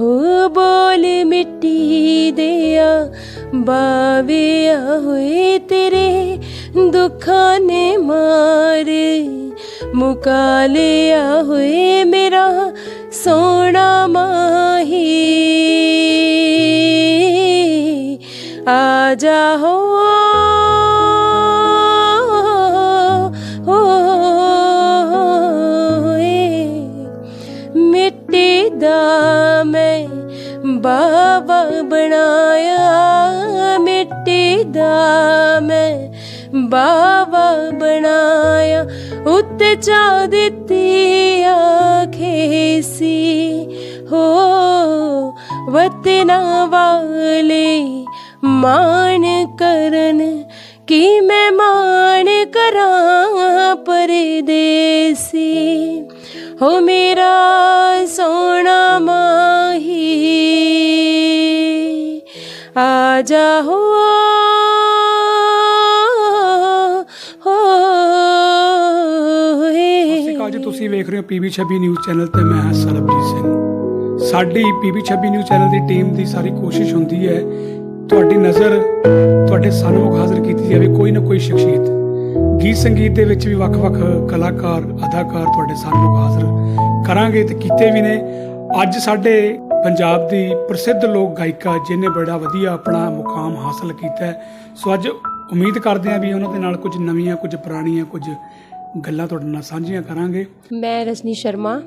ਹੋ ਬੋਲ ਮਿੱਟੀ ਦਿਆ ਬਾਵਿਆ ਹੋਏ ਤੇਰੇ ਦੁੱਖਾਂ ਨੇ ਮਾਰ ਮੁਕਾ ਲਿਆ ਹੋਏ ਮੇਰਾ ਸੋਹਣਾ ਮਾਹੀ ਆ ਜਾ ਬਾਬਾ ਬਣਾਇਆ, ਮਿੱਟੀ ਦਾ ਮੈਂ ਬਾਬਾ ਬਣਾਇਆ। ਉੱਤੇ ਚਾ ਦਿੱਤੀ ਆਖੇਸੀ ਹੋ, ਵਤਨਾ ਵਾਲੇ ਮਾਣ ਕਰਨ, ਕੀ ਮੈਂ ਮਾਣ ਕਰਾਂ ਪਰਦੇਸੀ? ਹੋ ਮੇਰਾ ਸੋਹਣਾ ਮਾਹੀ, ਆ ਜਾ ਹੋ ਸਤਿ ਤੁਸੀਂ ਵੇਖ ਰਹੇ ਹੋ ਪੀਬੀ 26 ਨਿਊਜ਼ ਚੈਨਲ ਤੇ ਮੈਂ ਹਾਂ ਸਰਬਜੀਤ ਸਿੰਘ। ਸਾਡੀ ਪੀਬੀ 26 ਨਿਊਜ਼ ਚੈਨਲ ਦੀ ਟੀਮ ਦੀ ਸਾਰੀ ਕੋਸ਼ਿਸ਼ ਹੁੰਦੀ ਹੈ ਤੁਹਾਡੀ ਨਜ਼ਰ ਤੁਹਾਡੇ ਸਾਹਮਣੇ ਹਾਜ਼ਰ ਕੀਤੀ ਜਾਵੇ, ਕੋਈ ਨਾ ਕੋਈ ਸ਼ਖਸੀਅਤ। ਗੀਤ ਸੰਗੀਤ ਦੇ ਵਿੱਚ ਵੀ ਵੱਖ-ਵੱਖ ਕਲਾਕਾਰ ਅਦਾਕਾਰ ਤੁਹਾਡੇ ਸਾਹਮਣੇ ਹਾਜ਼ਰ ਕਰਾਂਗੇ ਤੇ ਕੀਤੇ ਵੀ ਨੇ। ਅੱਜ ਸਾਡੇ ਪੰਜਾਬ ਦੀ ਪ੍ਰਸਿੱਧ ਲੋਕ ਗਾਇਕਾ ਜਿਨੇ ਬੜਾ ਵਧੀਆ ਆਪਣਾ ਮੁਕਾਮ ਹਾਸਲ ਕੀਤਾ ਹੈ। ਸੋ ਅੱਜ ਉਮੀਦ ਕਰਦੇ ਹਾਂ ਵੀ ਉਹਨਾਂ ਦੇ ਨਾਲ ਕੁਝ ਨਵੀਆਂ ਕੁਝ ਪੁਰਾਣੀਆਂ ਕੁਝ ਗੱਲਾਂ ਤੁਹਾਡੇ ਨਾਲ ਸਾਂਝੀਆਂ ਕਰਾਂਗੇ। ਮੈਂ ਰਜਨੀ ਸ਼ਰਮਾ।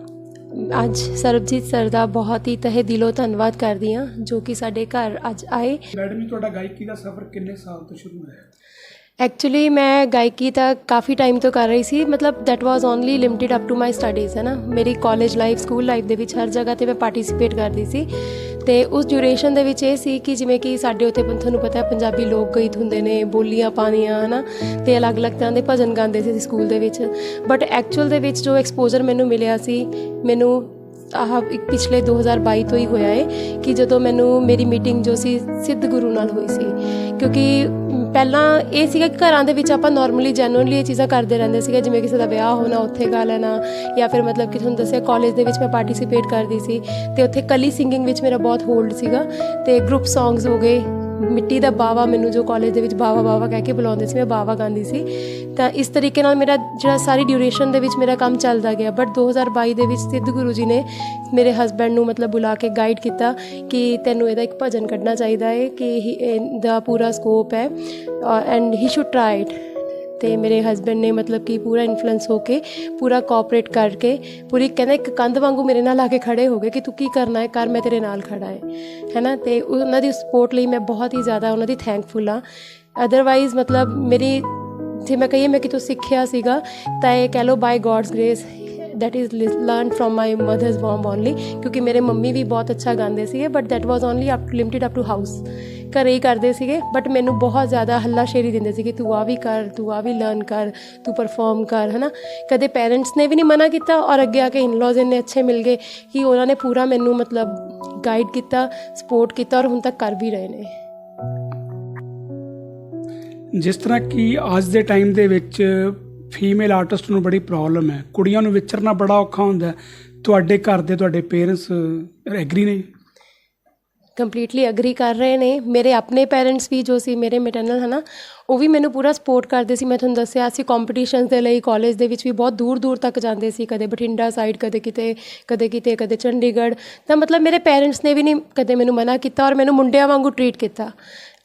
ਅੱਜ ਸਰਬਜੀਤ ਸਰ ਦਾ ਬਹੁਤ ਹੀ ਤਹਿ ਦਿਲੋਂ ਧੰਨਵਾਦ ਕਰਦੀ ਹਾਂ ਜੋ ਕਿ ਸਾਡੇ ਘਰ ਅੱਜ ਆਏ। ਮੈਡਮ ਜੀ ਤੁਹਾਡਾ ਗਾਇਕੀ ਦਾ ਸਫ਼ਰ ਕਿੰਨੇ ਸਾਲ ਤੋਂ ਸ਼ੁਰੂ ਹੋਇਆ ਐਕਚੁਅਲੀ ਮੈਂ ਗਾਇਕੀ ਤਾਂ ਕਾਫੀ ਟਾਈਮ ਤੋਂ ਕਰ ਰਹੀ ਸੀ। ਮਤਲਬ that was only limited up to my studies ਹੈ ਨਾ? ਮੇਰੀ ਕਾਲਜ ਲਾਈਫ ਸਕੂਲ ਲਾਈਫ ਦੇ ਵਿੱਚ ਹਰ ਜਗ੍ਹਾ ਤੇ ਮੈਂ ਪਾਰਟਿਸਿਪੇਟ ਕਰਦੀ ਸੀ। ਤੇ ਉਸ ਡਿਊਰੇਸ਼ਨ ਦੇ ਵਿੱਚ ਇਹ ਸੀ ਕਿ ਜਿਵੇਂ ਕਿ ਸਾਡੇ ਉੱਥੇ ਤੁਹਾਨੂੰ ਪਤਾ ਹੈ, ਪੰਜਾਬੀ ਲੋਕ ਗੀਤ ਹੁੰਦੇ ਨੇ, ਬੋਲੀਆਂ ਪਾਣੀਆਂ ਹਨਾ ਤੇ ਅਲੱਗ-ਅਲੱਗ ਤਰ੍ਹਾਂ ਦੇ ਭਜਨ ਗਾਉਂਦੇ ਸੀ ਸਕੂਲ ਦੇ ਵਿੱਚ। ਬਟ ਐਕਚੁਅਲ ਦੇ ਵਿੱਚ ਜੋ ਐਕਸਪੋਜ਼ਰ ਮੈਨੂੰ ਮਿਲਿਆ ਸੀ, ਮੈਨੂੰ ਆਹ ਇੱਕ ਪਿਛਲੇ 2022 ਤੋਂ ਹੀ ਹੋਇਆ ਹੈ ਕਿ ਜਦੋਂ ਮੈਨੂੰ ਮੇਰੀ ਮੀਟਿੰਗ ਜੋ ਸੀ ਸਿੱਧ ਗੁਰੂ ਨਾਲ ਹੋਈ ਸੀ। ਕਿਉਂਕਿ ਪਹਿਲਾਂ ਇਹ ਸੀਗਾ ਕਿ ਘਰਾਂ ਦੇ ਵਿੱਚ ਆਪਾਂ ਨਾਰਮਲੀ ਜੈਨੂਅਲੀ ਇਹ ਚੀਜ਼ਾਂ ਕਰਦੇ ਰਹਿੰਦੇ ਸੀਗੇ, ਜਿਵੇਂ ਕਿਸੇ ਦਾ ਵਿਆਹ ਹੋਣਾ, ਉੱਥੇ ਗਾ ਲੈਣਾ, ਜਾਂ ਫਿਰ ਮਤਲਬ ਕਿ ਤੁਹਾਨੂੰ ਦੱਸਿਆ ਕਾਲਜ ਦੇ ਵਿੱਚ ਮੈਂ ਪਾਰਟਿਸਿਪੇਟ ਕਰਦੀ ਸੀ ਤੇ ਉੱਥੇ ਕਲੀ ਸਿੰਗਿੰਗ ਵਿੱਚ ਮੇਰਾ ਬਹੁਤ ਹੋਲਡ ਸੀਗਾ ਤੇ ਗਰੁੱਪ ਸੌਂਗਸ ਹੋ ਗਏ ਮਿੱਟੀ ਦਾ ਬਾਵਾ ਮੈਨੂੰ ਜੋ ਕਾਲਜ ਦੇ ਵਿੱਚ ਬਾਵਾ ਬਾਵਾ ਕਹਿ ਕੇ ਬੁਲਾਉਂਦੇ ਸੀ, ਮੈਂ ਬਾਵਾ ਗਾਉਂਦੀ ਸੀ। ਤਾਂ ਇਸ ਤਰੀਕੇ ਨਾਲ ਮੇਰਾ ਜਿਹੜਾ ਸਾਰੀ ਡਿਊਰੇਸ਼ਨ ਦੇ ਵਿੱਚ ਮੇਰਾ ਕੰਮ ਚੱਲਦਾ ਗਿਆ। ਬਟ 2022 ਦੇ ਵਿੱਚ ਸਿੱਧ ਗੁਰੂ ਜੀ ਨੇ ਮੇਰੇ ਹਸਬੰਡ ਨੂੰ ਮਤਲਬ ਬੁਲਾ ਕੇ ਗਾਈਡ ਕੀਤਾ ਕਿ ਤੈਨੂੰ ਇਹਦਾ ਇੱਕ ਭਜਨ ਕੱਢਣਾ ਚਾਹੀਦਾ ਹੈ, ਕਿ ਹੀ- ਇਹਦਾ ਪੂਰਾ ਸਕੋਪ ਹੈ and he should try it ਤੇ ਮੇਰੇ ਹਸਬੰਡ ਨੇ ਮਤਲਬ ਕਿ ਪੂਰਾ ਇਨਫਲੂਐਂਸ ਹੋ ਕੇ, ਪੂਰਾ ਕੋਆਪਰੇਟ ਕਰਕੇ, ਪੂਰੀ ਕਹਿੰਦਾ ਇੱਕ ਕੰਧ ਵਾਂਗੂ ਮੇਰੇ ਨਾਲ ਆ ਕੇ ਖੜੇ ਹੋ ਗਏ ਕਿ ਤੂੰ ਕੀ ਕਰਨਾ ਹੈ, ਕਰ, ਮੈਂ ਤੇਰੇ ਨਾਲ ਖੜਾ ਹੈ। ਹੈਨਾ? ਤੇ ਉਹਨਾਂ ਦੀ ਸਪੋਰਟ ਲਈ ਮੈਂ ਬਹੁਤ ਹੀ ਜ਼ਿਆਦਾ ਉਹਨਾਂ ਦੀ ਥੈਂਕਫੁਲ ਹਾਂ। ਅਦਰਵਾਈਜ਼ ਮਤਲਬ ਮੇਰੀ, ਜੇ ਮੈਂ ਕਹੀਏ ਮੈਂ ਕਿਤੋਂ ਸਿੱਖਿਆ ਸੀਗਾ, ਤਾਂ ਇਹ ਕਹਿ ਲਓ by God's grace that is learn from my mother's worm only ਕਿਉਂਕਿ ਮੇਰੇ ਮੰਮੀ ਵੀ ਬਹੁਤ ਅੱਛਾ ਗਾਉਂਦੇ ਸੀਗੇ but that was only up limited up to house ਘਰੇ ਹੀ ਕਰਦੇ ਸੀਗੇ ਬਟ ਮੈਨੂੰ ਬਹੁਤ ਜ਼ਿਆਦਾ ਹੱਲਾਸ਼ੇਰੀ ਦਿੰਦੇ ਸੀ ਕਿ ਤੂੰ ਆ ਵੀ ਕਰ ਤੂੰ ਆ ਵੀ ਲਰਨ ਕਰ ਤੂੰ ਪਰਫਾਰਮ ਕਰ ਹਨਾ ਕਦੇ ਪੈਰੈਂਟਸ ਨੇ ਵੀ ਨਹੀਂ ਮਨਾ ਕੀਤਾ ਔਰ ਅੱਗੇ ਆ ਕੇ ਇਨ-ਲॉज ਇੰਨੇ ਅੱਛੇ ਮਿਲ ਗਏ ਕਿ ਉਹਨਾਂ ਨੇ ਪੂਰਾ ਮੈਨੂੰ ਮਤਲਬ ਗਾਈਡ ਕੀਤਾ ਸਪੋਰਟ ਕੀਤਾ ਔਰ ਹੁਣ ਤੱਕ ਕਰ ਵੀ ਰਹੇ ਨੇ ਜਿਸ ਤਰ੍ਹਾਂ ਕਿ ਅੱਜ ਦੇ ਟਾਈਮ ਦੇ ਵਿੱਚ ਫੀਮੇਲ ਆਰਟਿਸਟ ਨੂੰ ਬੜੀ ਪ੍ਰੋਬਲਮ ਹੈ। ਕੁੜੀਆਂ ਨੂੰ ਵਿਚਰਨਾ ਬੜਾ ਔਖਾ ਹੁੰਦਾ ਤੁਹਾਡੇ ਘਰ ਦੇ ਤੁਹਾਡੇ ਪੇਰੈਂਟਸ ਐਗਰੀ ਨੇ? ਕੰਪਲੀਟਲੀ ਐਗਰੀ ਕਰ ਰਹੇ ਨੇ। ਮੇਰੇ ਆਪਣੇ ਪੈਰੈਂਟਸ ਵੀ ਜੋ ਸੀ, ਮੇਰੇ ਮੈਟਰਨਲ ਹਨਾ, ਉਹ ਵੀ ਮੈਨੂੰ ਪੂਰਾ ਸਪੋਰਟ ਕਰਦੇ ਸੀ। ਮੈਂ ਤੁਹਾਨੂੰ ਦੱਸਿਆ ਸੀ ਕੰਪੀਟੀਸ਼ਨਸ ਦੇ ਲਈ ਕਾਲਜ ਦੇ ਵਿੱਚ ਵੀ ਬਹੁਤ ਦੂਰ ਦੂਰ ਤੱਕ ਜਾਂਦੇ ਸੀ। ਕਦੇ ਬਠਿੰਡਾ ਸਾਈਡ ਕਦੇ ਕਿਤੇ ਕਦੇ ਕਿਤੇ, ਕਦੇ ਚੰਡੀਗੜ੍ਹ। ਤਾਂ ਮਤਲਬ ਮੇਰੇ ਪੈਰੈਂਟਸ ਨੇ ਵੀ ਨਹੀਂ ਕਦੇ ਮੈਨੂੰ ਮਨਾ ਕੀਤਾ ਔਰ ਮੈਨੂੰ ਮੁੰਡਿਆਂ ਵਾਂਗੂ ਟਰੀਟ ਕੀਤਾ।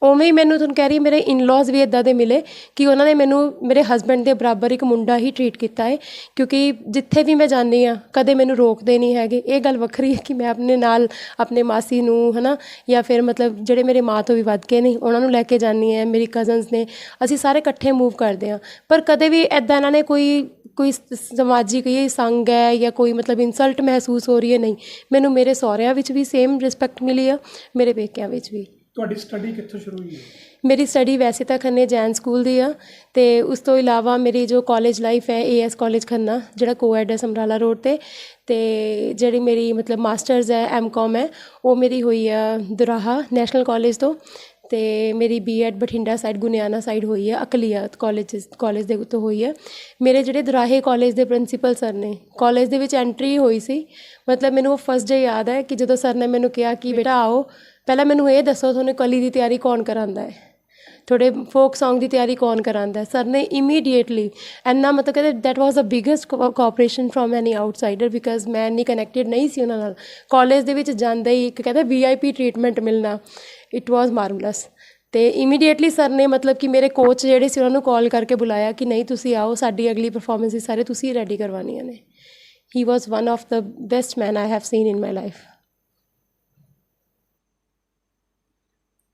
ਉਵੇਂ ਹੀ ਮੈਨੂੰ ਤੁਹਾਨੂੰ ਕਹਿ ਰਹੀ ਮੇਰੇ ਇਨ-ਲॉज ਵੀ ਇਦਾਂ ਦੇ ਮਿਲੇ ਕਿ ਉਹਨਾਂ ਨੇ ਮੈਨੂੰ, ਮੇਰੇ ਹਸਬੰਡ ਦੇ ਬਰਾਬਰ ਇੱਕ ਮੁੰਡਾ ਹੀ ਟਰੀਟ ਕੀਤਾ ਹੈ, ਕਿਉਂਕਿ ਜਿੱਥੇ ਵੀ ਮੈਂ ਜਾਂਦੀ ਆ ਕਦੇ ਮੈਨੂੰ ਰੋਕਦੇ ਨਹੀਂ ਹੈਗੇ। ਇਹ ਗੱਲ ਵੱਖਰੀ ਹੈ ਕਿ ਮੈਂ ਆਪਣੇ ਨਾਲ ਆਪਣੇ ਮਾਸੀ ਨੂੰ, ਹਨਾ, ਜਾਂ ਫਿਰ ਮਤਲਬ ਜਿਹੜੇ ਮੇਰੇ ਮਾਂ ਤੋਂ ਵੀ ਵੱਧ ਕੇ ਨੇ, ਉਹਨਾਂ ਨੂੰ ਲੈ ਕੇ ਜਾਂਦੀ ਆ ਮੇਰੀ ਕਜ਼ਨਸ ਨੇ, ਅਸੀਂ ਸਾਰੇ ਇਕੱਠੇ ਮੂਵ ਕਰਦੇ ਆ ਪਰ ਕਦੇ ਵੀ ਐਦਾਂ ਇਹਨਾਂ ਨੇ ਕੋਈ ਕੋਈ ਸਮਾਜਿਕ ਇਹ ਸੰਗ ਹੈ ਜਾਂ ਕੋਈ ਮਤਲਬ ਇਨਸਲਟ ਮਹਿਸੂਸ ਹੋ ਰਹੀ ਹੈ, ਨਹੀਂ। ਮੈਨੂੰ ਮੇਰੇ ਸਹੁਰਿਆਂ ਵਿੱਚ ਵੀ ਸੇਮ ਰਿਸਪੈਕਟ ਮਿਲੀ ਆ, ਮੇਰੇ ਪੇਕਿਆਂ ਵਿੱਚ ਵੀ। ਤੁਹਾਡੀ ਸਟੱਡੀ ਕਿੱਥੋਂ ਸ਼ੁਰੂ ਹੋਈ ਹੈ? ਮੇਰੀ ਸਟੱਡੀ ਵੈਸੇ ਤਾਂ ਖੰਨੇ ਜੈਨ ਸਕੂਲ ਦੀ ਆ ਤੇ ਉਸ ਤੋਂ ਇਲਾਵਾ ਮੇਰੀ ਜੋ ਕਾਲਜ ਲਾਈਫ ਹੈ ਏਐਸ ਕਾਲਜ ਖੰਨਾ, ਜਿਹੜਾ ਕੋਐਡ ਹੈ ਸਮਰਾਲਾ ਰੋਡ ਤੇ ਤੇ ਜਿਹੜੀ ਮੇਰੀ ਮਤਲਬ ਮਾਸਟਰਸ ਹੈ ਐਮਕਾਮ ਹੈ, ਉਹ ਮੇਰੀ ਹੋਈ ਆ ਦੁਰਾਹਾ ਨੈਸ਼ਨਲ ਕਾਲਜ ਤੋਂ ਤੇ ਮੇਰੀ BEd Bathinda side Guniana side ਹੋਈ ਹੈ ਅਕਲੀਆ ਕਾਲਜ ਕਾਲਜ ਦੇ ਉੱਤੇ ਹੋਈ ਹੈ ਮੇਰੇ ਜਿਹੜੇ ਦਰਾਹੇ ਕਾਲਜ ਦੇ ਪ੍ਰਿੰਸੀਪਲ ਸਰ ਨੇ ਕਾਲਜ ਦੇ ਵਿੱਚ ਐਂਟਰੀ ਹੋਈ ਸੀ, ਮਤਲਬ ਮੈਨੂੰ ਉਹ ਫਸਟ ਡੇ ਯਾਦ ਹੈ ਕਿ ਜਦੋਂ ਸਰ ਨੇ ਮੈਨੂੰ ਕਿਹਾ ਕਿ, ਬੇਟਾ ਆਓ ਪਹਿਲਾਂ ਮੈਨੂੰ ਇਹ ਦੱਸੋ, ਤੁਹਾਨੂੰ ਕਲੀ ਦੀ ਤਿਆਰੀ ਕੌਣ ਕਰਾਉਂਦਾ ਹੈ? ਤੁਹਾਡੇ ਫੋਕ Song ਦੀ ਤਿਆਰੀ ਕੌਣ ਕਰਾਉਂਦਾ ਸਰ ਨੇ ਇਮੀਡੀਏਟਲੀ ਐਨਾ ਮਤਲਬ ਕਹਿੰਦੇ that was the biggest cooperation from any outsider because ਮੈਂ ਇੰਨੀ ਕਨੈਕਟਡ ਨਹੀਂ ਸੀ ਉਹਨਾਂ ਨਾਲ। ਕਾਲਜ ਦੇ ਵਿੱਚ ਜਾਂਦੇ ਹੀ ਇੱਕ ਕਹਿੰਦਾ ਵੀਆਈਪੀ ਟ੍ਰੀਟਮੈਂਟ ਮਿਲਣਾ ਇਟ ਵਾਸ ਮਾਰਵਲਸ ਤੇ ਇਮੀਡੀਏਟਲੀ ਸਰ ਨੇ ਮਤਲਬ ਕਿ ਮੇਰੇ ਕੋਚ ਜਿਹੜੇ ਸੀ ਉਹਨਾਂ ਨੂੰ ਕਾਲ ਕਰਕੇ ਬੁਲਾਇਆ ਕਿ ਨਹੀਂ, ਤੁਸੀਂ ਆਓ, ਸਾਡੀ ਅਗਲੀ ਪਰਫਾਰਮੈਂਸ ਸਾਰੇ ਤੁਸੀਂ ਰੈਡੀ ਕਰਵਾਉਣੀਆਂ ਨੇ। He was one of the best man I have seen in my life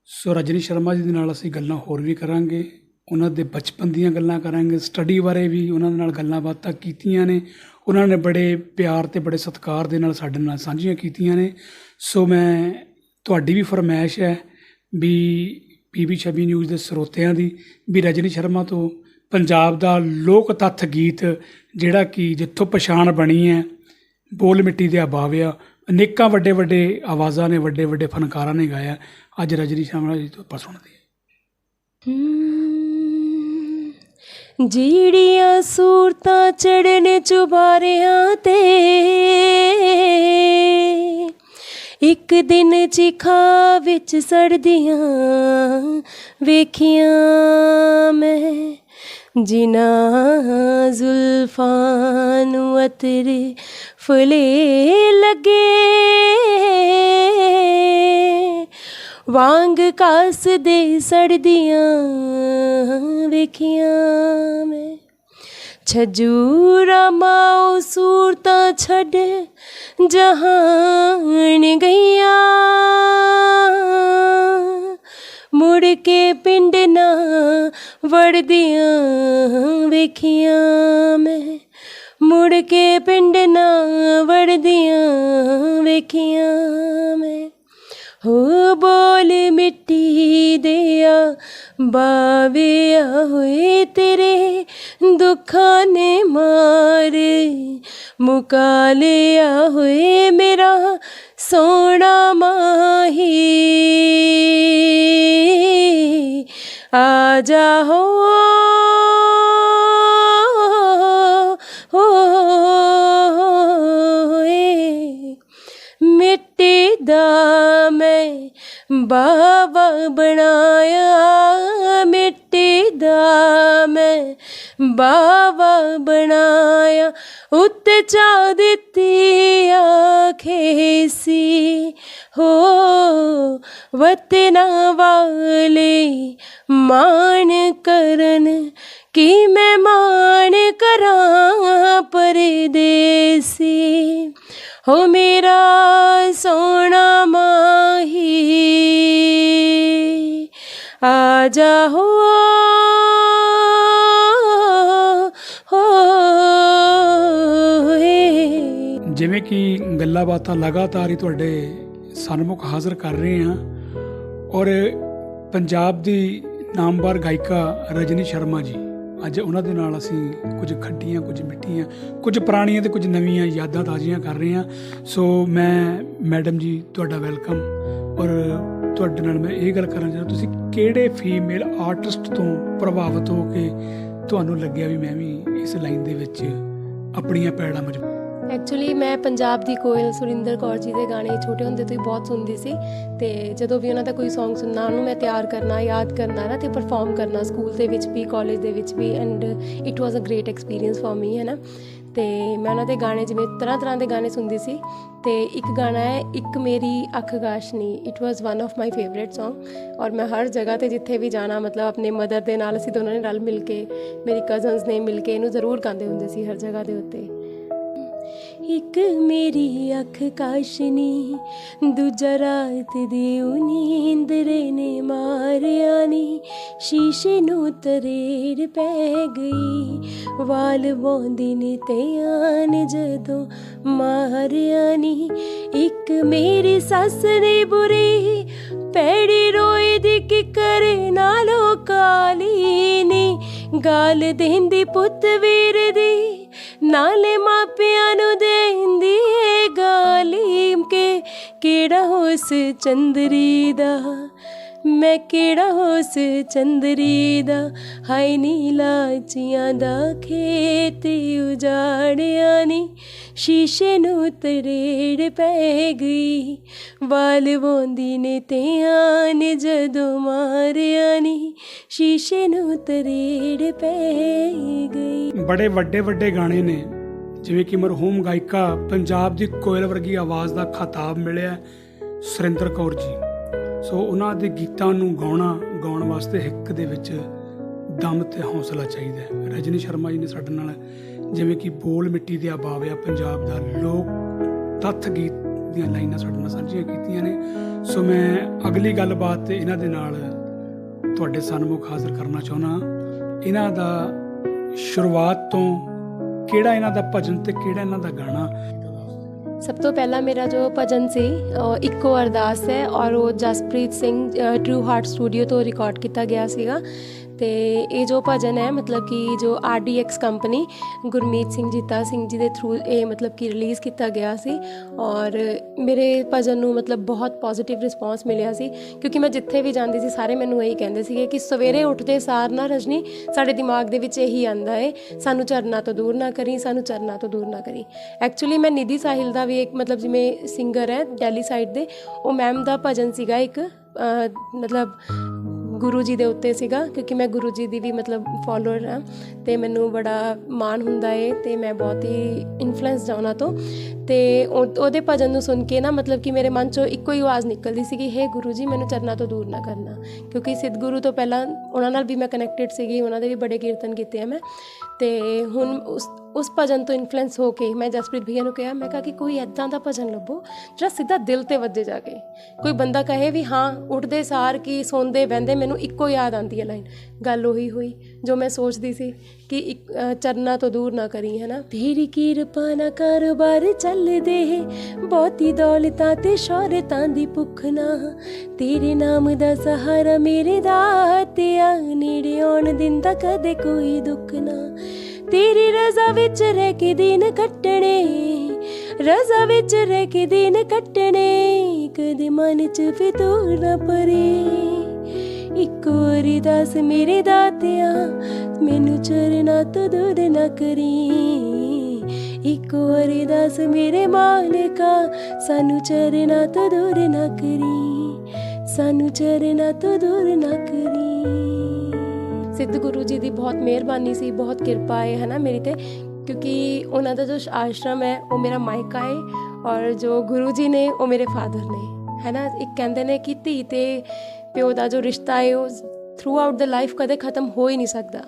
so Rajni Sharma ji ਦੇ ਨਾਲ ਅਸੀਂ ਗੱਲਾਂ ਹੋਰ ਵੀ ਕਰਾਂਗੇ, ਉਹਨਾਂ ਦੇ ਬਚਪਨ ਦੀਆਂ ਗੱਲਾਂ ਕਰਾਂਗੇ, ਸਟੱਡੀ ਬਾਰੇ ਵੀ ਉਹਨਾਂ ਦੇ ਨਾਲ ਗੱਲਾਂ ਬਾਤਾਂ ਕੀਤੀਆਂ ਨੇ, ਉਹਨਾਂ ਨੇ ਬੜੇ ਪਿਆਰ ਤੇ ਬੜੇ ਸਤਿਕਾਰ ਦੇ ਨਾਲ ਸਾਡੇ ਨਾਲ ਸਾਂਝੀਆਂ ਕੀਤੀਆਂ ਨੇ। ਸੋ ਮੈਂ, ਤੁਹਾਡੀ ਵੀ ਫਰਮਾਇਸ਼ ਹੈ ਵੀ ਪੀਬੀ 26 ਨਿਊਜ਼ ਦੇ ਸਰੋਤਿਆਂ ਦੀ ਵੀ ਰਜਨੀ ਸ਼ਰਮਾ ਤੋਂ ਪੰਜਾਬ ਦਾ ਲੋਕ ਤੱਥ ਗੀਤ ਜਿਹੜਾ ਕਿ ਜਿੱਥੋਂ ਪਛਾਣ ਬਣੀ ਹੈ, ਬੋਲ ਮਿੱਟੀ ਦੇ ਅਭਾਵ ਅਨੇਕਾਂ ਵੱਡੇ ਵੱਡੇ ਆਵਾਜ਼ਾਂ ਨੇ ਵੱਡੇ ਵੱਡੇ ਫਨਕਾਰਾਂ ਨੇ ਗਾਇਆ। ਅੱਜ ਰਜਰੀ ਸ਼ਰਮਾ ਤੋਂ ਆਪਾਂ ਸੁਣਦੇ ਹਾਂ। ਜਿਹੜੀਆਂ ਸੂਰਤਾਂ ਚੜਨ ਚੁਬਾਰਿਆਂ ਤੇ, ਇੱਕ ਦਿਨ ਚਿਖਾ ਵਿੱਚ ਸੜਦੀਆਂ ਵੇਖੀਆਂ ਮੈਂ, ਜਿਨ੍ਹਾਂ ਜ਼ੁਲਫਾਂ ਨੂੰ ਅਤਰ ਫੁਲੇ ਲੱਗੇ। ਵਾਂਗ ਕਾਸ ਦੇ ਸੜਦੀਆਂ ਵੇਖੀਆਂ ਮੈਂ। ਛਜੂਰਾ ਮਾਉ ਸੂਰਤਾਂ ਛੱਡ ਜਹਾਨ ਗਈਆਂ। ਮੁੜ ਕੇ ਪਿੰਡ ਨਾ ਵੜਦੀਆਂ ਵੇਖੀਆਂ ਮੈਂ। ਮੁੜ ਕੇ ਪਿੰਡ ਨਾ ਵੜਦੀਆਂ ਵੇਖੀਆਂ ਮੈਂ। ਹੋ ਬੋਲ ਮਿੱਟੀ ਦਿਆ ਬਾਵਿਆ ਹੋਏ ਤੇਰੇ ਦੁੱਖਾਂ ਨੇ ਮਾਰ ਮੁਕਾ ਲਿਆ ਹੋਏ ਮੇਰਾ ਸੋਣਾ ਮਾਹੀ ਆ ਜਾ ਹੋ ਹੋਏ ਮਿੱਟੀ ਦਾ ਬਾਵਾ ਬਣਾਇਆ ਮਿੱਟੀ ਦਾ ਮੈਂ। ਬਾਵਾ ਬਣਾਇਆ, ਉੱਤੇ ਚਾ ਦਿੱਤੀ ਆਖੇ ਸੀ। ਹੋ ਵਤਨਾ ਵਾਲੇ ਮਾਣ ਕਰਨ ਕੀ ਮੈਂ ਮਾਣ ਕਰਾਂ ਪਰਦੇਸੀ। ਹੋ ਮੇਰਾ ਸੋਹਣਾ ਮਾਹੀ, ਆ ਜਾ ਹੋ। ਜਿਵੇਂ ਕਿ ਗੱਲਾਂ ਬਾਤਾਂ ਲਗਾਤਾਰ ਹੀ ਤੁਹਾਡੇ ਸਨਮੁਖ ਹਾਜ਼ਰ ਕਰ ਰਹੇ ਹਾਂ ਔਰ ਪੰਜਾਬ ਦੀ ਨਾਮਵਰ ਗਾਇਕਾ ਰਜਨੀ ਸ਼ਰਮਾ ਜੀ। ਅੱਜ ਉਹਨਾਂ ਦੇ ਨਾਲ ਅਸੀਂ ਕੁਝ ਖੱਟੀਆਂ ਕੁਝ ਮਿੱਠੀਆਂ ਕੁਝ ਪੁਰਾਣੀਆਂ ਤੇ ਕੁਝ ਨਵੀਆਂ ਯਾਦਾਂ ਤਾਜ਼ੀਆਂ ਕਰ ਰਹੇ ਹਾਂ। ਸੋ ਮੈਂ ਮੈਡਮ ਜੀ, ਤੁਹਾਡਾ ਵੈਲਕਮ। ਔਰ ਤੁਹਾਡੇ ਨਾਲ ਮੈਂ ਇਹ ਗੱਲ ਕਰਨਾ ਚਾਹੁੰਦਾ, ਤੁਸੀਂ ਕਿਹੜੇ ਫੀਮੇਲ ਆਰਟਿਸਟ ਤੋਂ ਪ੍ਰਭਾਵਿਤ ਹੋ ਕੇ ਤੁਹਾਨੂੰ ਲੱਗਿਆ ਵੀ ਮੈਂ ਵੀ ਇਸ ਲਾਈਨ ਦੇ ਵਿੱਚ ਆਪਣੀਆਂ ਪੈੜਾਂ ਮਜ਼ਬੂਤ ਐਕਚੁਅਲੀ ਮੈਂ ਪੰਜਾਬ ਦੀ ਕੋਇਲ ਸੁਰਿੰਦਰ ਕੌਰ ਜੀ ਦੇ ਗਾਣੇ ਛੋਟੇ ਹੁੰਦੇ ਤੋਂ ਹੀ ਬਹੁਤ ਸੁਣਦੀ ਸੀ ਤੇ ਜਦੋਂ ਵੀ ਉਹਨਾਂ ਦਾ ਕੋਈ Song ਸੁਣਨਾ, ਉਹਨੂੰ ਮੈਂ ਤਿਆਰ ਕਰਨਾ, ਯਾਦ ਕਰਨਾ ਨਾ ਤੇ ਪਰਫਾਰਮ ਕਰਨਾ ਸਕੂਲ ਦੇ ਵਿੱਚ ਵੀ ਕਾਲਜ ਦੇ ਵਿੱਚ ਵੀ and it was a great experience for me ਹੈ ਨਾ ਤੇ ਮੈਂ ਉਹਨਾਂ ਦੇ ਗਾਣੇ ਜਿਵੇਂ ਤਰ੍ਹਾਂ ਤਰ੍ਹਾਂ ਦੇ ਗਾਣੇ ਸੁਣਦੀ ਸੀ ਤੇ ਇੱਕ ਗਾਣਾ ਹੈ, ਇੱਕ ਮੇਰੀ ਅੱਖ ਗਾਸ਼ਨੀ it was one of my favourite Song ਔਰ ਮੈਂ ਹਰ ਜਗ੍ਹਾ ਤੇ ਜਿੱਥੇ ਵੀ ਜਾਣਾ, ਮਤਲਬ ਆਪਣੇ ਮਦਰ ਦੇ ਨਾਲ ਅਸੀਂ ਦੋਨਾਂ ਨੇ ਰਲ ਮਿਲ ਕੇ, ਮੇਰੀ ਕਜ਼ਨਸ ਨੇ ਮਿਲ ਕੇ ਇਹਨੂੰ ਜ਼ਰੂਰ ਗਾਉਂਦੇ ਹੁੰਦੇ ਸੀ ਹਰ ਜਗ੍ਹਾ ਦੇ ਉੱਤੇ। ਇੱਕ ਮੇਰੀ ਅੱਖ ਕਾਸ਼ਨੀ, ਦੂਜਾ ਰਾਤ ਦੀ ਉਹ ਨੀਂਦਰੇ ਨੇ ਮਾਰਿਆ ਨੀ। ਸ਼ੀਸ਼ੇ ਨੂੰ ਤਰੇੜ ਪੈ ਗਈ, ਵਾਲ ਬੋਂਦੀ ਨੇ ਤਿਆਨ ਜਦੋਂ ਮਾਰਿਆ ਨੀ। ਇੱਕ ਮੇਰੀ ਸੱਸ ਨੇ ਬੁਰੀ ਪੈੜੀ ਰੋਏ ਦੀ ਕਿਕਰੇ ਨਾਲੋਂ ਕਾਲੀ ਨੀ। ਗਾਲ ਦੇਂਦੀ ਪੁੱਤ ਵੀਰ ਦੀ ਨਾਲੇ ਮਾਪਿਆਂ ਨੂੰ ਦੇਂਦੀ ਏ ਗਾਲੀ ਕੇ ਕਿਹੜਾ ਹੋਸ ਚੰਦਰੀ ਦਾ? ਮੈਂ ਕਿਹੜਾ ਹੋਸ ਚੰਦਰੀ ਦਾ? ਹਾਈ ਨੀਲਾਚੀਆਂ ਦਾ ਖੇਤ ਉਜਾੜਿਆ ਨੀ। ਸ਼ੀਸ਼ੇ ਨੂੰ ਤਰੇੜ ਪੈ ਗਈ। ਵਾਲ ਵੋਂਦੀ ਨੇ ਧਿਆਨ ਨੇ ਜਦੋਂ ਮਾਰਿਆ ਨੀ। ਸ਼ੀਸ਼ੇ ਨੂੰ ਤਰੇੜ ਪੈ ਗਈ। ਬੜੇ ਵੱਡੇ ਵੱਡੇ ਗਾਣੇ ਨੇ। ਜਿਵੇਂ ਕਿ ਮਰਹੂਮ ਗਾਇਕਾ ਪੰਜਾਬ ਦੀ ਕੋਇਲ ਵਰਗੀ ਆਵਾਜ਼ ਦਾ ਖਿਤਾਬ ਮਿਲਿਆ ਸੁਰਿੰਦਰ ਕੌਰ ਜੀ। ਸੋ ਉਹਨਾਂ ਦੇ ਗੀਤਾਂ ਨੂੰ ਗਾਉਣਾ, ਗਾਉਣ ਵਾਸਤੇ ਹਿੱਕ ਦੇ ਵਿੱਚ ਦਮ ਤੇ ਹੌਸਲਾ ਚਾਹੀਦਾ ਹੈ। ਰਜਨੀ ਸ਼ਰਮਾ ਜੀ ਨੇ ਸਾਡੇ ਨਾਲ ਜਿਵੇਂ ਕਿ ਬੋਲ ਮਿੱਟੀ ਦੇ ਆਬਾਵਿਆ ਪੰਜਾਬ ਦਾ ਲੋਕ ਤੱਥ ਗੀਤ ਦੀਆਂ ਲਾਈਨਾਂ ਸਾਡੇ ਨਾਲ ਸਾਂਝੀਆਂ ਕੀਤੀਆਂ ਨੇ। ਸੋ ਮੈਂ ਅਗਲੀ ਗੱਲਬਾਤ ਤੇ ਇਹਨਾਂ ਦੇ ਨਾਲ ਤੁਹਾਡੇ ਸਨਮੁਖ ਹਾਜ਼ਰ ਕਰਨਾ ਚਾਹੁੰਦਾ ਇਹਨਾਂ ਦਾ ਸ਼ੁਰੂਆਤ ਤੋਂ ਕਿਹੜਾ ਇਹਨਾਂ ਦਾ ਭਜਨ ਤੇ ਕਿਹੜਾ ਇਹਨਾਂ ਦਾ ਗਾਣਾ ਸਭ ਤੋਂ ਪਹਿਲਾਂ ਮੇਰਾ ਜੋ ਭਜਨ ਸੀ ਇੱਕੋ ਅਰਦਾਸ ਹੈ ਔਰ ਉਹ Jaspreet Singh true heart studio ਤੋਂ ਰਿਕਾਰਡ ਕੀਤਾ ਗਿਆ ਸੀਗਾ। ਤੇ ਇਹ ਜੋ ਭਜਨ ਹੈ, ਮਤਲਬ ਕਿ ਜੋ RDX ਕੰਪਨੀ ਗੁਰਮੀਤ ਸਿੰਘ, ਜੀਤਾ ਸਿੰਘ ਜੀ ਦੇ ਥਰੂ ਇਹ ਮਤਲਬ ਕਿ ਰਿਲੀਜ਼ ਕੀਤਾ ਗਿਆ ਸੀ ਔਰ ਮੇਰੇ ਭਜਨ ਨੂੰ ਮਤਲਬ ਬਹੁਤ ਪੋਜ਼ਿਟਿਵ ਰਿਸਪਾਂਸ ਮਿਲਿਆ ਸੀ। ਕਿਉਂਕਿ ਮੈਂ ਜਿੱਥੇ ਵੀ ਜਾਂਦੀ ਸੀ, ਸਾਰੇ ਮੈਨੂੰ ਇਹੀ ਕਹਿੰਦੇ ਸੀਗੇ ਕਿ ਸਵੇਰੇ ਉੱਠਦੇ ਸਾਰ ਨਾ ਰਜਨੀ, ਸਾਡੇ ਦਿਮਾਗ ਦੇ ਵਿੱਚ ਇਹੀ ਆਂਦਾ ਹੈ ਸਾਨੂੰ ਚਰਨਾ ਤੋਂ ਦੂਰ ਨਾ ਕਰੀ, ਸਾਨੂੰ ਚਰਨਾ ਤੋਂ ਦੂਰ ਨਾ ਕਰੀ। ਐਕਚੁਅਲੀ ਮੈਂ ਨਿਧੀ ਸਾਹਿਲ ਦਾ ਵੀ ਇੱਕ ਮਤਲਬ ਜਿਵੇਂ ਸਿੰਗਰ ਹੈ ਦਿੱਲੀ ਸਾਈਡ ਦੇ, ਉਹ ਮੈਮ ਦਾ ਭਜਨ ਸੀਗਾ ਇੱਕ ਮਤਲਬ ਗੁਰੂ ਜੀ ਦੇ ਉੱਤੇ ਸੀਗਾ, ਕਿਉਂਕਿ ਮੈਂ ਗੁਰੂ ਜੀ ਦੀ ਵੀ ਮਤਲਬ ਫਾਲੋਅਰ ਹਾਂ ਤੇ ਮੈਨੂੰ ਬੜਾ ਮਾਣ ਹੁੰਦਾ ਏ ਤੇ ਮੈਂ ਬਹੁਤ ਹੀ ਇਨਫਲੂਐਂਸ ਹਾਂ ਉਹਨਾਂ ਤੋਂ ਤੇ ਉਹਦੇ ਭਜਨ ਨੂੰ ਸੁਣ ਕੇ ਨਾ ਮਤਲਬ ਕਿ ਮੇਰੇ ਮਨ ਚੋਂ ਇੱਕੋ ਹੀ ਆਵਾਜ਼ ਨਿਕਲਦੀ ਸੀਗੀ, ਹੇ ਗੁਰੂ ਜੀ ਮੈਨੂੰ ਚਰਨਾਂ ਤੋਂ ਦੂਰ ਨਾ ਕਰਨਾ, ਕਿਉਂਕਿ ਸਿੱਧ ਗੁਰੂ ਤੋਂ ਪਹਿਲਾਂ ਉਹਨਾਂ ਨਾਲ ਵੀ ਮੈਂ ਕਨੈਕਟਡ ਸੀਗੀ, ਉਹਨਾਂ ਦੇ ਵੀ ਬੜੇ ਕੀਰਤਨ ਕੀਤੇ ਆ ਮੈਂ ਤੇ ਹੁਣ ਉਸ ਉਸ ਭਜਨ ਤੋਂ ਇਨਫਲੂਐਂਸ ਹੋ ਕੇ ਮੈਂ ਜਸਪ੍ਰੀਤ ਭਈਆ ਨੂੰ ਕਿਹਾ ਮੈਂ ਕਿਹਾ ਕਿ ਕੋਈ ਐਦਾਂ ਦਾ ਭਜਨ ਲੱਭੋ ਜਿਹੜਾ ਸਿੱਧਾ ਦਿਲ ਤੇ ਵੱਜੇ ਜਾ ਕੇ। ਕੋਈ ਬੰਦਾ ਕਹੇ ਵੀ ਹਾਂ ਉੱਠਦੇ ਸਾਰ ਕੀ ਸੌਂਦੇ ਬਹਿੰਦੇ ਮੈਨੂੰ ਇੱਕੋ ਯਾਦ ਆਉਂਦੀ ਹੈ ਲਾਈਨ ਗੱਲ ਉਹੀ ਹੋਈ ਜੋ ਮੈਂ ਸੋਚਦੀ ਸੀ ਕਿ ਇੱਕ, ਚਰਨਾਂ ਤੋਂ ਦੂਰ ਨਾ ਕਰੀ ਹੈ ਨਾ ਤੇਰੀ ਕਿਰਪਾ ਨਾ ਕਾਰੋਬਾਰ ਚੱਲਦੇ ਬਹੁਤੀ ਦੌਲਤਾਂ ਤੇ ਸ਼ੋਹਰਤਾਂ ਦੀ ਭੁੱਖ ਨਾ। ਤੇਰੇ ਨਾਮ ਦਾ ਸਹਾਰਾ ਮੇਰੇ ਦਾਤਿਆ ਨੇੜੇ ਆਉਣ ਦਿੰਦਾ ਕਦੇ ਕੋਈ ਦੁੱਖ ਨਾ। ਤੇਰੀ ਰਜ਼ਾ ਵਿੱਚ ਰਹਿ ਕੇ ਦਿਨ ਕੱਟਣੇ, ਰਜ਼ਾ ਵਿੱਚ ਰਹਿ ਕੇ ਦਿਨ ਕੱਟਣੇ ਕਦੇ ਮਨ ਚ ਫਿਤੂਰ ਨਾ ਪਰੇ ਇੱਕ ਵਾਰੀ ਦੱਸ ਮੇਰੇ ਦਾਤਿਆ, ਮੈਨੂੰ ਚਰਨਾ ਤੋਂ ਦੂਰ ਨਾ ਕਰੀ। ਇੱਕ ਵਾਰੀ ਦੱਸ ਮੇਰੇ ਮਾਲਕਾ, ਸਾਨੂੰ ਚਰਨਾ ਤੋਂ ਦੂਰ ਨਾ ਕਰੀ। ਸਾਨੂੰ ਚਰਨਾ ਤੋਂ ਦੂਰ ਨਾ ਕਰੀ। ਸਿੱਧ ਗੁਰੂ ਜੀ ਦੀ ਬਹੁਤ ਮਿਹਰਬਾਨੀ ਸੀ, ਬਹੁਤ ਕਿਰਪਾ ਹੈ, ਹਨਾ ਮੇਰੀ ਤੇ? ਕਿਉਂਕਿ ਉਹਨਾਂ ਦਾ ਜੋ ਆਸ਼ਰਮ ਹੈ, ਉਹ ਮੇਰਾ ਮਾਇਕਾ ਹੈ ਔਰ ਜੋ ਗੁਰੂ ਜੀ ਨੇ, ਉਹ ਮੇਰੇ ਫਾਦਰ ਨੇ ਹੈ ਨਾ ਇੱਕ ਕਹਿੰਦੇ ਨੇ ਕਿ ਧੀ ਤੇ ਪਿਓ ਦਾ ਜੋ ਰਿਸ਼ਤਾ ਹੈ, ਉਹ ਥਰੂ ਆਊਟ ਦਾ ਲਾਈਫ ਕਦੇ ਖਤਮ ਹੋ ਹੀ ਨਹੀਂ ਸਕਦਾ।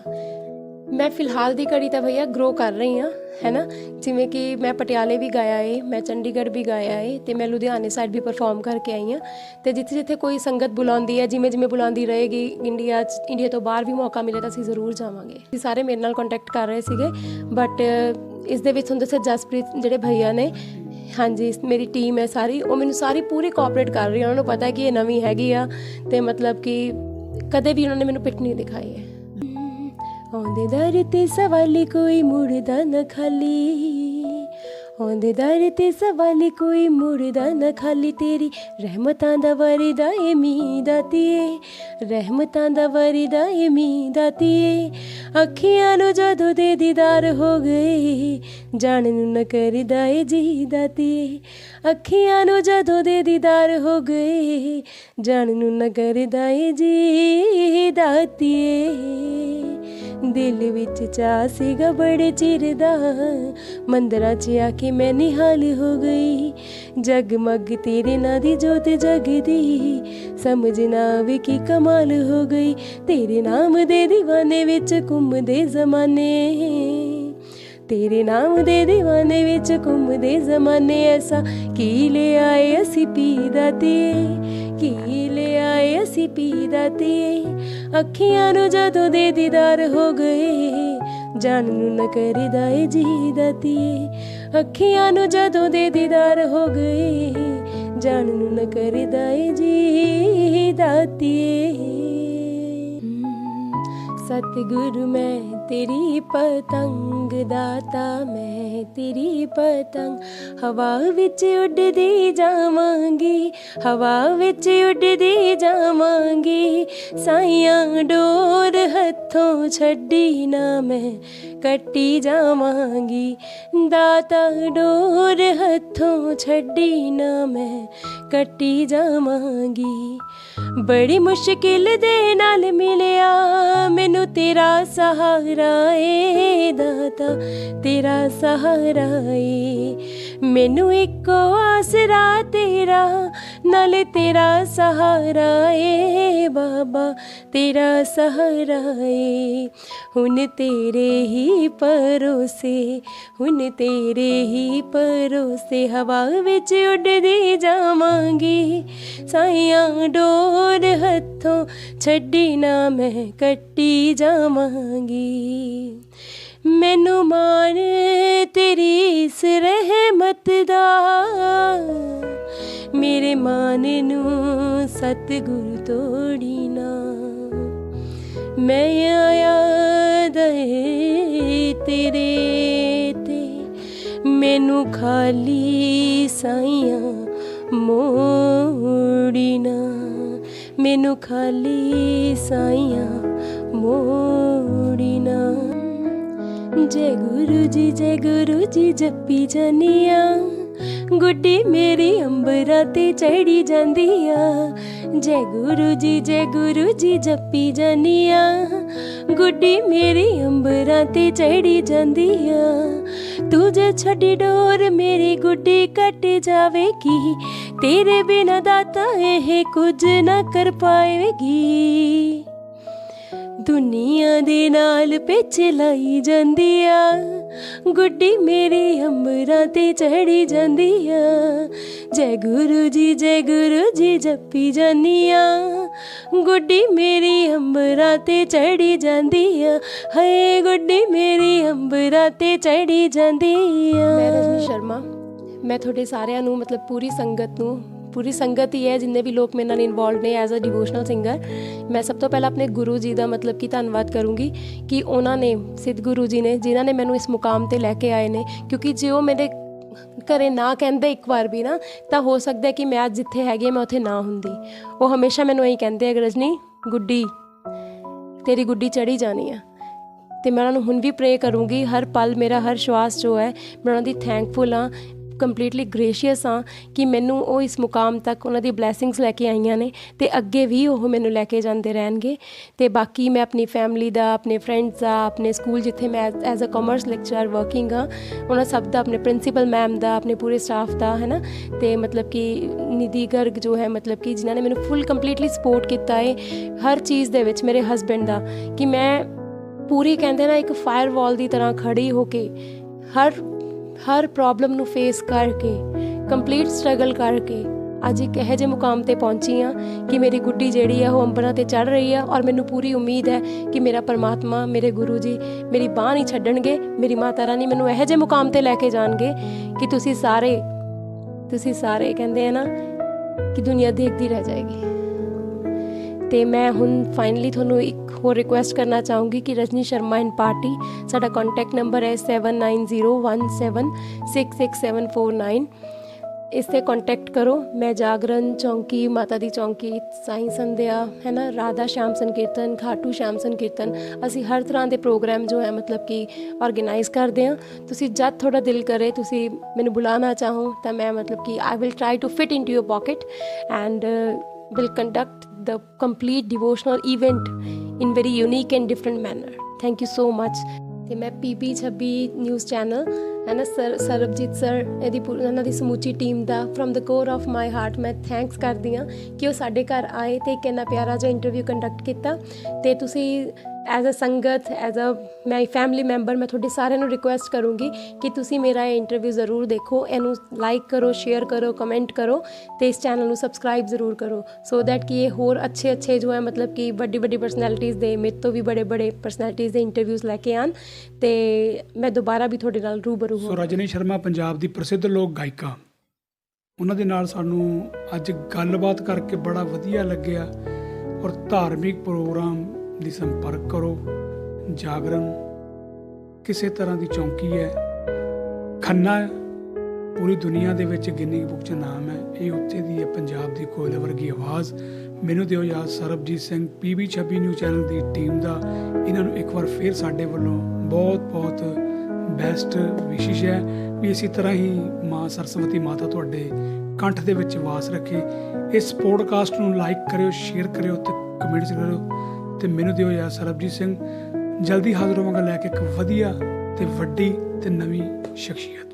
ਮੈਂ ਫਿਲਹਾਲ ਦੀ ਘੜੀ ਤਾਂ ਭਈਆ ਗਰੋ ਕਰ ਰਹੀ ਹਾਂ ਹੈ ਨਾ ਜਿਵੇਂ ਕਿ ਮੈਂ ਪਟਿਆਲੇ ਵੀ ਗਾਇਆ ਏ, ਮੈਂ ਚੰਡੀਗੜ੍ਹ ਵੀ ਗਾਇਆ ਏ, ਤੇ ਮੈਂ ਲੁਧਿਆਣੇ ਸਾਈਡ ਵੀ ਪਰਫਾਰਮ ਕਰਕੇ ਆਈ ਹਾਂ। ਤੇ ਜਿੱਥੇ ਜਿੱਥੇ ਕੋਈ ਸੰਗਤ ਬੁਲਾਉਂਦੀ ਹੈ, ਜਿਵੇਂ ਜਿਵੇਂ ਬੁਲਾਉਂਦੀ ਰਹੇਗੀ ਇੰਡੀਆ 'ਚ ਇੰਡੀਆ ਤੋਂ ਬਾਹਰ ਵੀ ਮੌਕਾ ਮਿਲੇ ਤਾਂ ਅਸੀਂ ਜ਼ਰੂਰ ਜਾਵਾਂਗੇ। ਇਹ ਸਾਰੇ ਮੇਰੇ ਨਾਲ ਕੰਟੈਕਟ ਕਰ ਰਹੇ ਸੀਗੇ ਬਟ ਇਸ ਦੇ ਵਿੱਚ ਹੁੰਦੇ ਦੱਸਿਆ ਜਸਪ੍ਰੀਤ, ਜਿਹੜੇ ਭਈਆ ਨੇ, ਹਾਂਜੀ, ਮੇਰੀ ਟੀਮ ਹੈ ਸਾਰੀ, ਉਹ ਮੈਨੂੰ ਸਾਰੀ ਪੂਰੀ ਕੋਆਪਰੇਟ ਕਰ ਰਹੀ ਹੈ ਉਹਨਾਂ ਨੂੰ ਪਤਾ ਕਿ ਇਹ ਨਵੀਂ ਹੈਗੀ ਆ, ਤੇ ਮਤਲਬ ਕਿ ਕਦੇ ਵੀ ਉਹਨਾਂ ਨੇ ਮੈਨੂੰ ਪਿੱਠ ਨਹੀਂ ਦਿਖਾਈ ਹੈ। ਆਉਂਦੇ ਦਰ ਤੇ ਸਵਾਲੀ ਕੋਈ ਮੁੜਦਾ ਨਾ ਖਾਲੀ। ਆਉਂਦੇ ਦਰ ਤੇ ਸਵਾਲੀ ਕੋਈ ਮੁੜਦਾ ਨਾ ਖਾਲੀ ਤੇਰੀ ਰਹਿਮਤਾਂ ਦਾ ਵਰਦਾ ਏ ਮੀਦਾਤੀਏ ਰਹਿਮਤਾਂ ਦਾ ਵਰਦਾ ਏ ਮੀਦਾਤੀਏ ਅੱਖੀਆਂ ਨੂੰ ਜਦੋਂ ਦੇ ਦੀਦਾਰ ਹੋ ਗਏ ਜਾਣ ਨੂੰ ਨਾ ਕਰਦਾ ਏ ਜੀ ਦਾਤੀਏ ਅੱਖੀਆਂ ਨੂੰ ਜਦੋਂ ਦੇ ਦੀਦਾਰ ਹੋ ਗਏ ਜਾਣ ਨੂੰ ਨਾ ਕਰਦਾ ਏ ਜੀ ਦਾਤੀਏ ਦਿਲ ਵਿੱਚ ਚਾ ਸੀਗਾ ਬੜੇ ਚਿਰ ਦਾ ਮੰਦਰਾਂ 'ਚ ਆ ਕੇ ਮੈਂ ਨਿਹਾਲ ਹੋ ਗਈ। ਜਗਮਗ ਤੇਰੇ ਨਾਂ ਦੀ ਜੋਤ ਜਗਦੀ। ਸਮਝ ਨਾ ਆਵੇ ਕੀ ਕਮਾਲ ਹੋ ਗਈ। ਤੇਰੇ ਨਾਮ ਦੇ ਦੀਵਾਨੇ ਵਿੱਚ ਘੁੰਮਦੇ ਜ਼ਮਾਨੇ। ਤੇਰੇ ਨਾਮ ਦੇ دیਵਾਨੇ ਵਿੱਚ ਘੁੰਮਦੇ ਜ਼ਮਾਨੇ। ਐਸਾ ਕੀ ਲੈ ਆਏ ਅਸੀਂ ਪੀਦਾ ਤੇ ਕੀ ਲੈ ਆਏ ਅਸੀਂ ਪੀਦਾ ਤੇ ਅੱਖੀਆਂ ਨੂੰ ਜਦੋਂ ਦੇ ਦੀਦਾਰ ਹੋ ਗਏ। ਜਾਨ ਨੂੰ ਨਾ ਕਰਦਾ ਏ ਜੀਦਾ ਤੇ ਅੱਖੀਆਂ ਨੂੰ ਜਦੋਂ ਦੇ ਦੀਦਾਰ ਹੋ ਗਈ ਜਾਣ ਨੂੰ ਨਾ ਕਰਦਾ ਏ ਜੀ ਤੇ ਸਤਿਗੁਰੂ, ਮੈਂ ਤੇਰੀ ਪਤੰਗ ਦਾਤਾ, ਮੈਂ ਤੇਰੀ ਪਤੰਗ। ਹਵਾ ਵਿੱਚ ਉੱਡਦੀ ਜਾਵਾਂਗੀ, ਹਵਾ ਵਿੱਚ ਉੱਡਦੀ ਜਾਵਾਂਗੀ। ਸਾਈਆਂ ਡੋਰ ਹੱਥੋਂ ਛੱਡੀ ਨਾ ਮੈਂ ਕੱਟੀ ਜਾਵਾਂਗੀ। ਦਾਤਾ ਡੋਰ ਹੱਥੋਂ ਛੱਡੀ ਨਾ ਮੈਂ ਕੱਟੀ ਜਾਵਾਂਗੀ। ਬੜੀ ਮੁਸ਼ਕਿਲ ਦੇ ਨਾਲ ਮਿਲਿਆ। ਮੈਨੂੰ ਤੇਰਾ ਸਹਾਰਾ ਏ ਦਾਤਾ ਤੇਰਾ ਸਹਾਰਾ ਏ। ਮੈਨੂੰ ਇੱਕੋ ਆਸਰਾ ਤੇਰਾ, ਨਾਲੇ ਤੇਰਾ ਸਹਾਰਾ ਏ ਬਾਬਾ, ਤੇਰਾ ਸਹਾਰਾ ਏ। ਹੁਣ ਤੇਰੇ ਹੀ ਪਰੋਸੇ ਹੁਣ ਤੇਰੇ ਹੀ ਪਰੋਸੇ ਹਵਾ ਵਿੱਚ ਉੱਡਦੀ ਜਾਵਾਂਗੀ। ਸਾਈਆਂ ਡੋਰ ਹੱਥੋਂ ਛੱਡੀ ਨਾ ਮੈਂ ਕੱਟੀ ਜਾਵਾਂਗੀ। ਮੈਨੂੰ ਮਾਣ ਤੇਰੀ ਇਸ ਰਹਿਮਤ ਦਾ। ਮੇਰੇ ਮਨ ਨੂੰ ਸਤਿਗੁਰ ਤੋੜੀ ਨਾ। ਮੈਂ ਆਇਆ ਦਏ ਤੇਰੇ ਤੇ। ਮੈਨੂੰ ਖਾਲੀ ਸਾਈਆਂ ਮੋੜੀ ਨਾ। ਮੈਨੂੰ ਖਾਲੀ ਸਾਈਆਂ ਮੋੜੀ ਨਾ। ਜੈ ਗੁਰੂ ਜੀ ਜੈ ਗੁਰੂ ਜੀ ਜੱਪੀ ਜਾਨੀਆਂ ਗੁੱਡੀ ਮੇਰੀ ਅੰਬਰਾਂ ਤੇ ਚੜੀ ਜਾਂਦੀ ਆ ਜੈ ਗੁਰੂ ਜੀ ਜੈ ਗੁਰੂ ਜੀ ਜੱਪੀ ਜਾਨੀਆਂ ਗੁੱਡੀ ਮੇਰੀ ਅੰਬਰਾਂ ਤੇ ਚੜੀ ਜਾਂਦੀ ਆ ਤੂੰ ਜੇ ਛੱਡੀ ਡੋਰ ਮੇਰੀ ਗੁੱਡੀ ਕੱਟ ਜਾਵੇਗੀ ਤੇਰੇ ਬਿਨਾਂ ਦਾਤਾ ਇਹ ਕੁਝ ਨਾ ਕਰ ਪਾਏਗੀ ਦੁਨੀਆ ਦੇ ਨਾਲ ਪਿੱਛ ਲਾਈ ਜਾਂਦੀ ਆ ਗੁੱਡੀ ਮੇਰੀ ਅੰਬਰਾਂ ਤੇ ਚੜੀ ਜਾਂਦੀ ਆ ਜੈ ਗੁਰੂ ਜੀ, ਜੈ ਗੁਰੂ ਜੀ ਜੱਪੀ ਜਾਨੀ ਆ ਗੁੱਡੀ ਮੇਰੀ ਅੰਬਰਾਂ ਤੇ ਚੜੀ ਜਾਂਦੀ ਆ ਹਏ ਗੁੱਡੀ ਮੇਰੀ ਅੰਬਰਾਂ ਤੇ ਚੜੀ ਜਾਂਦੀ ਆ ਮੈਂ ਰਜਨੀ ਸ਼ਰਮਾ। ਮੈਂ ਤੁਹਾਡੇ ਸਾਰਿਆਂ ਨੂੰ, ਮਤਲਬ ਪੂਰੀ ਸੰਗਤ ਨੂੰ ਪੂਰੀ ਸੰਗਤ ਹੀ ਹੈ, ਜਿੰਨੇ ਵੀ ਲੋਕ ਮੇਰੇ ਨਾਲ ਇਨਵੋਲਡ ਨੇ ਐਜ਼ ਅ ਡਿਵੋਸ਼ਨਲ ਸਿੰਗਰ ਮੈਂ ਸਭ ਤੋਂ ਪਹਿਲਾਂ ਆਪਣੇ ਗੁਰੂ ਜੀ ਦਾ ਮਤਲਬ ਕਿ ਧੰਨਵਾਦ ਕਰੂੰਗੀ ਕਿ ਉਹਨਾਂ ਨੇ, ਸਿੱਧ ਗੁਰੂ ਜੀ ਨੇ, ਜਿਨ੍ਹਾਂ ਨੇ ਮੈਨੂੰ ਇਸ ਮੁਕਾਮ ਤੇ ਲੈ ਕੇ ਆਏ ਨੇ। ਕਿਉਂਕਿ ਜੇ ਉਹ ਮੇਰੇ ਘਰੇ ਨਾ ਕਹਿੰਦੇ ਇੱਕ ਵਾਰ ਵੀ ਨਾ, ਤਾਂ ਹੋ ਸਕਦਾ ਕਿ ਮੈਂ ਅੱਜ ਜਿੱਥੇ ਹੈਗੀ ਮੈਂ ਉੱਥੇ ਨਾ ਹੁੰਦੀ। ਉਹ ਹਮੇਸ਼ਾ ਮੈਨੂੰ ਇਹੀ ਕਹਿੰਦੇ ਆ, ਰਜਨੀ, ਗੁੱਡੀ, ਤੇਰੀ ਗੁੱਡੀ ਚੜੀ ਜਾਣੀ ਆ। ਤੇ ਮੈਂ ਉਹਨਾਂ ਨੂੰ ਹੁਣ ਵੀ ਪ੍ਰੇ ਕਰੂੰਗੀ, ਹਰ ਪਲ ਮੇਰਾ, ਹਰ ਸ਼ਵਾਸ ਜੋ ਹੈ, ਮੈਂ ਉਹਨਾਂ ਦੀ ਥੈਂਕਫੁਲ ਹਾਂ। ਕੰਪਲੀਟਲੀ ਗ੍ਰੇਸ਼ੀਅਸ ਹਾਂ ਕਿ ਮੈਨੂੰ ਉਹ ਇਸ ਮੁਕਾਮ ਤੱਕ ਉਹਨਾਂ ਦੀ ਬਲੇਸਿੰਗਸ ਲੈ ਕੇ ਆਈਆਂ ਨੇ ਤੇ ਅੱਗੇ ਵੀ ਉਹ ਮੈਨੂੰ ਲੈ ਕੇ ਜਾਂਦੇ ਰਹਿਣਗੇ। ਤੇ ਬਾਕੀ ਮੈਂ ਆਪਣੀ ਫੈਮਿਲੀ ਦਾ, ਆਪਣੇ ਫਰੈਂਡਸ ਦਾ, ਆਪਣੇ ਸਕੂਲ ਜਿੱਥੇ ਮੈਂ as a commerce lecturer working ਹਾਂ, ਉਹਨਾਂ ਸਭ ਦਾ, ਆਪਣੇ ਪ੍ਰਿੰਸੀਪਲ ਮੈਮ ਦਾ, ਆਪਣੇ ਪੂਰੇ ਸਟਾਫ ਦਾ ਹੈ ਨਾ ਤੇ ਮਤਲਬ ਕਿ ਨਿਧੀ ਗਰਗ ਜੋ ਹੈ, ਮਤਲਬ ਕਿ ਜਿਨ੍ਹਾਂ ਨੇ ਮੈਨੂੰ ਫੁੱਲ ਕੰਪਲੀਟਲੀ ਸਪੋਰਟ ਕੀਤਾ ਹੈ ਹਰ ਚੀਜ਼ ਦੇ ਵਿੱਚ ਮੇਰੇ ਹਸਬੈਂਡ ਦਾ ਕਿ ਮੈਂ ਪੂਰੀ ਕਹਿੰਦੇ ਨਾ ਇੱਕ ਫਾਇਰ ਵਾਲ ਦੀ ਤਰ੍ਹਾਂ ਖੜੀ ਹੋ ਕੇ ਹਰ ਹਰ ਪ੍ਰੋਬਲਮ ਨੂੰ ਫੇਸ ਕਰਕੇ ਕੰਪਲੀਟ ਸਟਰਗਲ ਕਰਕੇ, ਅੱਜ ਇੱਕ ਇਹੋ ਜਿਹੇ ਮੁਕਾਮ ਤੇ ਪਹੁੰਚੀ ਆ ਕਿ ਮੇਰੀ ਗੁੱਡੀ ਜਿਹੜੀ ਆ ਉਹ ਅੰਬਰਾਂ ਤੇ ਚੜ ਰਹੀ ਆ ਔਰ ਮੈਨੂੰ ਪੂਰੀ ਉਮੀਦ ਹੈ ਕਿ ਮੇਰਾ ਪਰਮਾਤਮਾ, ਮੇਰੇ ਗੁਰੂ ਜੀ, ਮੇਰੀ ਬਾਹ ਨਹੀਂ ਛੱਡਣਗੇ, ਮੇਰੀ ਮਾਤਾ ਰਾਣੀ ਮੈਨੂੰ ਇਹੋ ਜਿਹੇ ਮੁਕਾਮ ਤੇ ਲੈ ਕੇ ਜਾਣਗੇ ਕਿ ਤੁਸੀਂ ਸਾਰੇ ਤੁਸੀਂ ਸਾਰੇ ਕਹਿੰਦੇ ਆ ਨਾ ਕਿ ਦੁਨੀਆ ਦੇਖਦੀ ਰਹਿ ਜਾਏਗੀ। ਤੇ ਮੈਂ ਹੁਣ ਫਾਈਨਲੀ ਤੁਹਾਨੂੰ ਇੱਕ ਹੋਰ ਰਿਕੁਐਸਟ ਕਰਨਾ ਚਾਹੂੰਗੀ ਕਿ ਰਜਨੀ ਸ਼ਰਮਾ ਐਂਡ ਪਾਰਟੀ ਸਾਡਾ ਕੰਟੈਕਟ ਨੰਬਰ ਹੈ 7901766749 ਇਸ ਤੇ ਕੰਟੈਕਟ ਕਰੋ, ਮੈਂ ਜਾਗਰਨ ਚੌਂਕੀ, ਮਾਤਾ ਦੀ ਚੌਂਕੀ, ਸਾਈਂ ਸੰਧਿਆ ਹੈ ਨਾ ਰਾਧਾ ਸ਼ਾਮ ਸੰਕੀਰਤਨ, ਖਾਟੂ ਸ਼ਾਮ ਸੰਕੀਰਤਨ, ਅਸੀਂ ਹਰ ਤਰ੍ਹਾਂ ਦੇ ਪ੍ਰੋਗਰਾਮ ਜੋ ਹੈ ਮਤਲਬ ਕਿ ਆਰਗੇਨਾਈਜ਼ ਕਰਦੇ ਹਾਂ। ਤੁਸੀਂ ਜਦ ਤੁਹਾਡਾ ਦਿਲ ਕਰੇ, ਤੁਸੀਂ ਮੈਨੂੰ ਬੁਲਾਣਾ ਚਾਹੋ, ਤਾਂ ਮੈਂ ਮਤਲਬ ਕਿ I will try to fit into your pocket and will conduct the complete devotional event in very unique and different manner. Thank you so much. ਤੇ ਮੈਂ ਪੀਪੀ 26 ਨਿਊਜ਼ ਚੈਨਲ ਹੈ ਨਾ, ਸਰ, ਸਰਬਜੀਤ ਸਰ ਇਹਦੀ ਪੂਰੀ- ਉਹਨਾਂ ਦੀ ਸਮੁੱਚੀ team the from the core of my heart ਮੈਂ ਥੈਂਕਸ ਕਰਦੀ ਹਾਂ ਕਿ ਉਹ ਸਾਡੇ ਘਰ ਆਏ ਤੇ ਇੱਕ ਇੰਨਾ ਪਿਆਰਾ ਜਿਹਾ ਇੰਟਰਵਿਊ ਕੰਡਕਟ ਕੀਤਾ ਤੇ ਤੁਸੀਂ as a sangat as a my family member ਮੈਂ ਤੁਹਾਡੇ ਸਾਰਿਆਂ ਨੂੰ ਰਿਕੁਐਸਟ ਕਰੂੰਗੀ ਕਿ ਤੁਸੀਂ ਮੇਰਾ ਇਹ ਇੰਟਰਵਿਊ ਜ਼ਰੂਰ ਦੇਖੋ, ਇਹਨੂੰ ਲਾਈਕ ਕਰੋ ਸ਼ੇਅਰ ਕਰੋ ਕਮੈਂਟ ਕਰੋ ਤੇ ਇਸ ਚੈਨਲ ਨੂੰ ਸਬਸਕ੍ਰਾਈਬ ਜ਼ਰੂਰ ਕਰੋ ਸੋ ਦੈਟ ਕਿ ਇਹ ਹੋਰ ਅੱਛੇ ਅੱਛੇ ਜੋ ਹੈ, ਮਤਲਬ ਕਿ ਵੱਡੀ ਵੱਡੀ ਪਰਸਨੈਲਿਟੀਜ਼ ਦੇ, ਮੇਰੇ ਤੋਂ ਵੀ ਬੜੇ ਬੜੇ ਪਰਸਨੈਲਿਟੀਜ਼ ਦੇ ਇੰਟਰਵਿਊਜ਼ ਲੈ ਕੇ ਆਣ ਤੇ ਮੈਂ ਦੁਬਾਰਾ ਵੀ ਤੁਹਾਡੇ ਨਾਲ ਰੂਬਰੂ ਸੋ ਰਜਨੀ ਸ਼ਰਮਾ, ਪੰਜਾਬ ਦੀ ਪ੍ਰਸਿੱਧ ਲੋਕ ਗਾਇਕਾ। ਉਹਨਾਂ ਦੇ ਨਾਲ ਸਾਨੂੰ ਅੱਜ ਗੱਲਬਾਤ ਕਰਕੇ ਬੜਾ ਵਧੀਆ ਲੱਗਿਆ ਔਰ ਧਾਰਮਿਕ ਪ੍ਰੋਗਰਾਮ ਦੀ ਸੰਪਰਕ ਕਰੋ। ਜਾਗਰਣ ਕਿਸੇ ਤਰ੍ਹਾਂ ਦੀ ਚੌਂਕੀ ਹੈ। ਖੰਨਾ ਪੂਰੀ ਦੁਨੀਆ ਦੇ ਵਿੱਚ ਗਿੰਨੀ ਬੁੱਕ 'ਚ ਨਾਮ ਹੈ। ਇਹ ਉੱਥੇ ਦੀ ਹੈ, ਪੰਜਾਬ ਦੀ ਕੋਇਲ ਵਰਗੀ ਆਵਾਜ਼। ਮੈਨੂੰ ਦਿਓ ਯਾਦ, Sarabjit Singh PB 26 new channel ਦੀ ਟੀਮ ਦਾ। ਇਹਨਾਂ ਨੂੰ ਇੱਕ ਵਾਰ ਫੇਰ ਸਾਡੇ ਵੱਲੋਂ ਬਹੁਤ ਬਹੁਤ ਬੈਸਟ ਵਿਸ਼ੇਸ਼ ਹੈ ਵੀ ਇਸੇ ਤਰ੍ਹਾਂ ਹੀ ਮਾਂ ਸਰਸਵਤੀ ਮਾਤਾ ਤੁਹਾਡੇ ਕੰਠ ਦੇ ਵਿੱਚ ਵਾਸ ਰੱਖੇ। ਇਸ ਪੋਡਕਾਸਟ ਨੂੰ ਲਾਈਕ ਕਰਿਓ ਸ਼ੇਅਰ ਕਰਿਓ ਤੇ ਕਮੈਂਟਸ ਕਰਿਓ ਤੇ ਮੈਨੂੰ ਦਿਓ ਯਾਰ ਸਰਬਜੀਤ ਸਿੰਘ। ਜਲਦੀ ਹਾਜ਼ਰ ਹੋਵਾਂਗਾ ਲੈ ਕੇ ਇੱਕ ਵਧੀਆ ਤੇ ਵੱਡੀ ਤੇ ਨਵੀਂ ਸ਼ਖਸੀਅਤ।